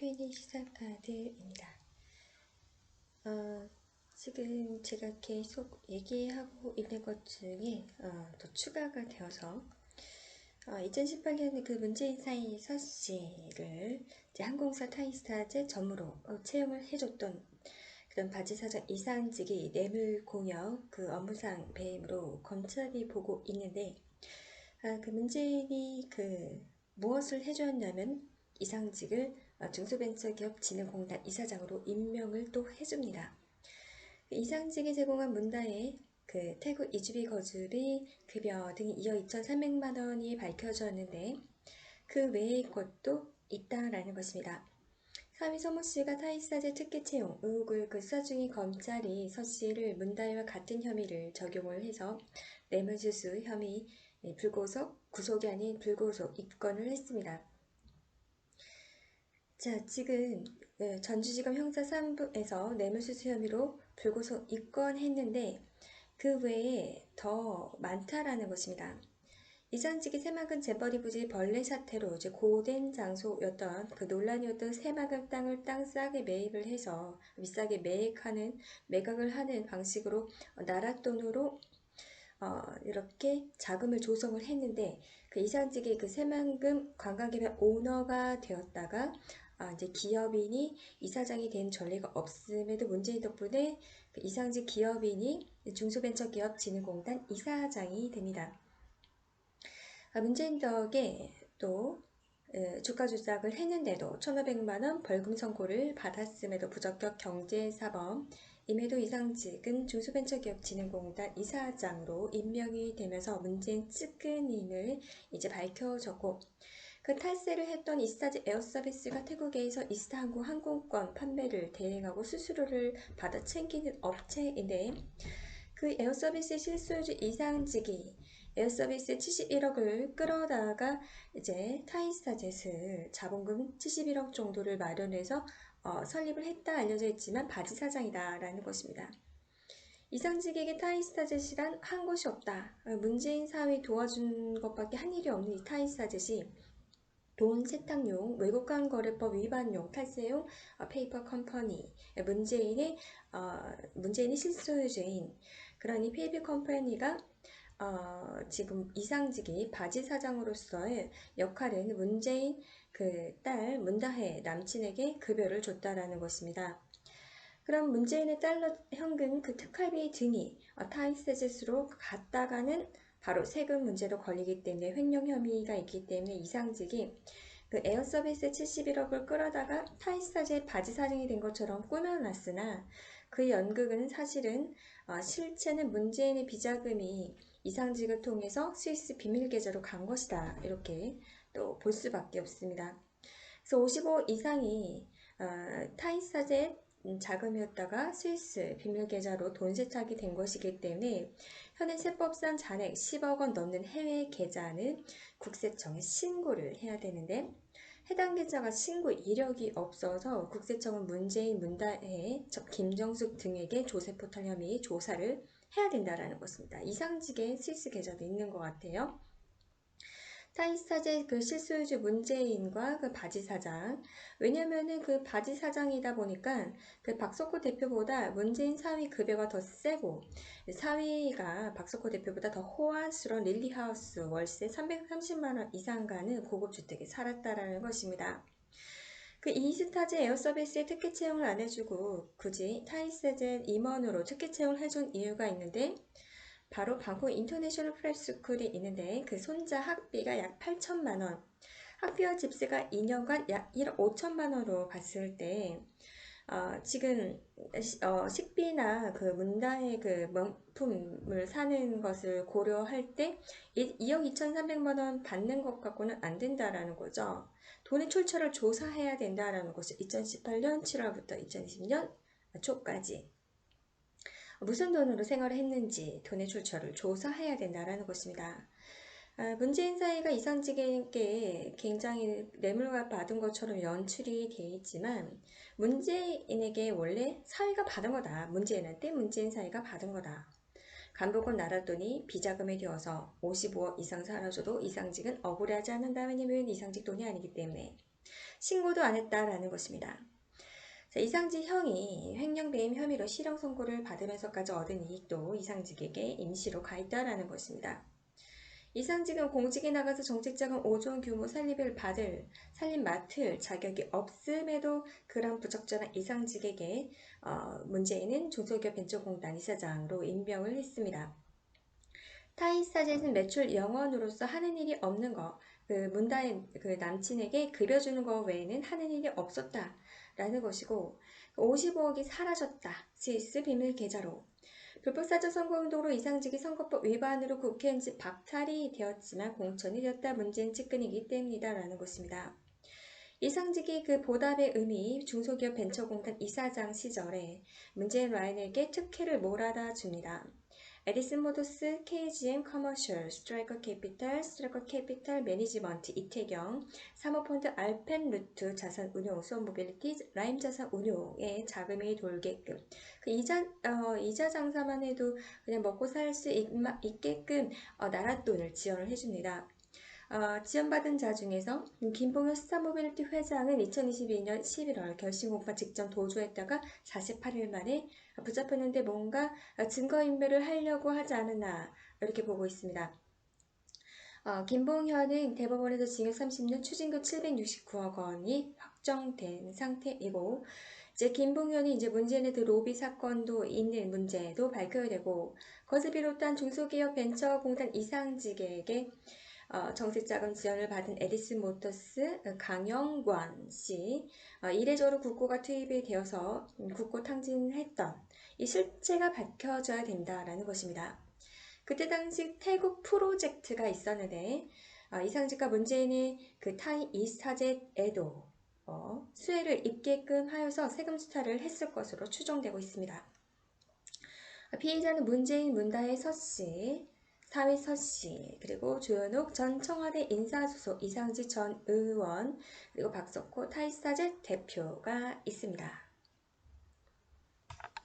Q&A 시사카드입니다. 어, 지금 제가 계속 얘기하고 있는 것 중에 어, 또 추가가 되어서 어, 2018년에 그 문재인 사인 서씨를 항공사 타이스타제 점으로 어, 채용을 해줬던 그런 바지사장 이상직이 뇌물 공여 그 업무상 배임으로 검찰이 보고 있는데 아, 그 문재인이 그 무엇을 해주었냐면 이상직을 중소벤처기업진흥공단 이사장으로 임명을 또 해줍니다. 그 이상직이 제공한 문다의 그 태국 이주비 거주비 급여 등이 이어 2,300만 원이 밝혀졌는데 그 외의 것도 있다라는 것입니다. 3위 서모 씨가 타이사제 특혜 채용 의혹을 그 수사 중인 검찰이 서 씨를 문다혜와 같은 혐의를 적용을 해서 뇌물수수 혐의 불구속, 구속이 아닌 불구속 입건을 했습니다. 자, 지금 네, 전주지검 형사 3부에서 뇌물수수 혐의로 불구속 입건했는데 그 외에 더 많다라는 것입니다. 이전직이 새막은 재벌이 부지 벌레 사태로 이제 고된 장소였던 그 논란이었던 새막은 땅을 땅 싸게 매입을 해서 비싸게 매입하는 매각을 하는 방식으로 나라 돈으로 어, 이렇게 자금을 조성을 했는데 그 이상직이 그 새만금 관광개발 오너가 되었다가 아, 이제 기업인이 이사장이 된 전례가 없음에도 문재인 덕분에 그 이상직 기업인이 중소벤처기업진흥공단 이사장이 됩니다. 아, 문재인 덕에 또 주가 조작을 했는데도 1,500만 원 벌금 선고를 받았음에도 부적격 경제사범 임에도 이상직은 중소벤처기업진흥공단 이사장으로 임명이 되면서 문재인 측근임을 이제 밝혀졌고 그 탈세를 했던 이스타즈 에어서비스가 태국에서 이스타항공 항공권 판매를 대행하고 수수료를 받아 챙기는 업체인데 그 에어서비스 실소유주 이상직이 에어서비스 71억을 끌어다가 이제 타이스타젯을 자본금 71억 정도를 마련해서 어, 설립을 했다 알려져 있지만 바지 사장이다라는 것입니다. 이상직에게 타이스타젯이란 한 곳이 없다. 문재인 사회 도와준 것밖에 한 일이 없는 이 타이스타젯이 돈 세탁용, 외국간 거래법 위반용, 탈세용 어, 페이퍼 컴퍼니, 문재인의 어, 문재인이 실소유주인 이 페이퍼 컴퍼니가 어, 지금 이상직이 바지 사장으로서의 역할은 문재인 그 딸 문다혜 남친에게 급여를 줬다라는 것입니다. 그럼 문재인의 달러 현금 그 특활비 등이 어, 타이세젯으로 갔다가는 바로 세금 문제도 걸리기 때문에 횡령 혐의가 있기 때문에 이상직이 그 에어 서비스 71억을 끌어다가 타이스타제 바지 사장이 된 것처럼 꾸며놨으나 그 연극은 사실은 어, 실체는 문재인의 비자금이 이상직을 통해서 스위스 비밀 계좌로 간 것이다 이렇게 또 볼 수밖에 없습니다. 그래서 55 이상이 어, 타이스타제 자금이었다가 스위스 비밀 계좌로 돈 세탁이 된 것이기 때문에 현행 세법상 잔액 10억 원 넘는 해외 계좌는 국세청에 신고를 해야 되는데 해당 계좌가 신고 이력이 없어서 국세청은 문재인, 문다혜, 김정숙 등에게 조세포탈 혐의 조사를 해야 된다는 것입니다. 이상직의 스위스 계좌도 있는 것 같아요. 타이스타제 그 실소유주 문재인과 그 바지 사장 왜냐면은 그 바지 사장이다 보니까 그 박석호 대표보다 문재인 사위 급여가 더 세고 사위가 박석호 대표보다 더 호화스러운 릴리하우스 월세 330만원 이상 가는 고급 주택에 살았다라는 것입니다. 그 이스타제 에어서비스에 특혜 채용을 안 해주고 굳이 타이스제 임원으로 특혜 채용을 해준 이유가 있는데 바로 방콕 인터내셔널 프랩스쿨이 있는데 그 손자 학비가 약 8천만 원. 학비와 집세가 2년간 약 1억 5천만 원으로 봤을 때 어, 지금 어, 식비나 그 문다의 그 명품을 사는 것을 고려할 때 2억 2,300만 원 받는 것 갖고는 안 된다라는 거죠. 돈의 출처를 조사해야 된다라는 것이 2018년 7월부터 2020년 초까지 무슨 돈으로 생활을 했는지 돈의 출처를 조사해야 된다는 것입니다. 아, 문재인 사회가 이상직에게 굉장히 뇌물과 받은 것처럼 연출이 되어 있지만 문재인에게 원래 사회가 받은 거다. 문재인한테 문재인 사회가 받은 거다. 간복은 나라 돈이 비자금이 되어서 55억 이상 사라져도 이상직은 억울하지 않는다. 왜냐면 이상직 돈이 아니기 때문에 신고도 안 했다라는 것입니다. 자, 이상직 형이 횡령배임 혐의로 실형 선고를 받으면서까지 얻은 이익도 이상직에게 임시로 가 있다라는 것입니다. 이상직은 공직에 나가서 정책자금 5조 규모 살림을 받을 살림 맡을 자격이 없음에도 그런 부적절한 이상직에게 어, 문재인은 중소기업 벤처공단 이사장으로 임명을 했습니다. 타이사젯은 매출 영원으로서 하는 일이 없는 거, 그 문다의 그 남친에게 그려주는 거 외에는 하는 일이 없었다. 라는 것이고 55억이 사라졌다. 스위스 비밀 계좌로 불법 사전 선거운동으로 이상직이 선거법 위반으로 국회의원직 박탈이 되었지만 공천이 되었다 문재인 측근이기 때문이다 라는 것입니다. 이상직이 그 보답의 의미 중소기업 벤처공단 이사장 시절에 문재인 라인에게 특혜를 몰아다 줍니다. 에디슨 모더스, KGM 커머셜, 스트라이커 캐피탈, 스트라이커 캐피탈 매니지먼트 이태경, 사모펀드 알펜 루트 자산 운용소 모빌리티 라임 자산 운용에 자금이 돌게끔 그 이자 어, 이자 장사만 해도 그냥 먹고 살 수 있게끔 어, 나라 돈을 지원을 해줍니다. 어, 지원받은 자 중에서 김봉현 스타모빌리티 회장은 2022년 11월 결심 공판 직전 도주했다가 48일 만에 붙잡혔는데 뭔가 증거인멸을 하려고 하지 않았나 이렇게 보고 있습니다. 어, 김봉현은 대법원에서 징역 30년 추징금 769억 원이 확정된 상태이고 이제 김봉현이 이제 문재인의 그 로비 사건도 있는 문제도 밝혀야 되고 그것을 비롯한 중소기업 벤처공단 이상직에게 어, 정책자금 지원을 받은 에디슨 모터스 강영관 씨 어, 이례적으로 국고가 투입이 되어서 국고 탕진했던 이 실체가 밝혀져야 된다라는 것입니다. 그때 당시 태국 프로젝트가 있었는데 어, 이상직과 문재인의 그 타이 이스타젯에도 어, 수혜를 입게끔 하여서 세금 수탈을 했을 것으로 추정되고 있습니다. 피해자는 문재인 문다의 서씨, 사회 서씨, 그리고 조현욱 전 청와대 인사수석 이상지 전 의원, 그리고 박석호 타이스타젯 대표가 있습니다.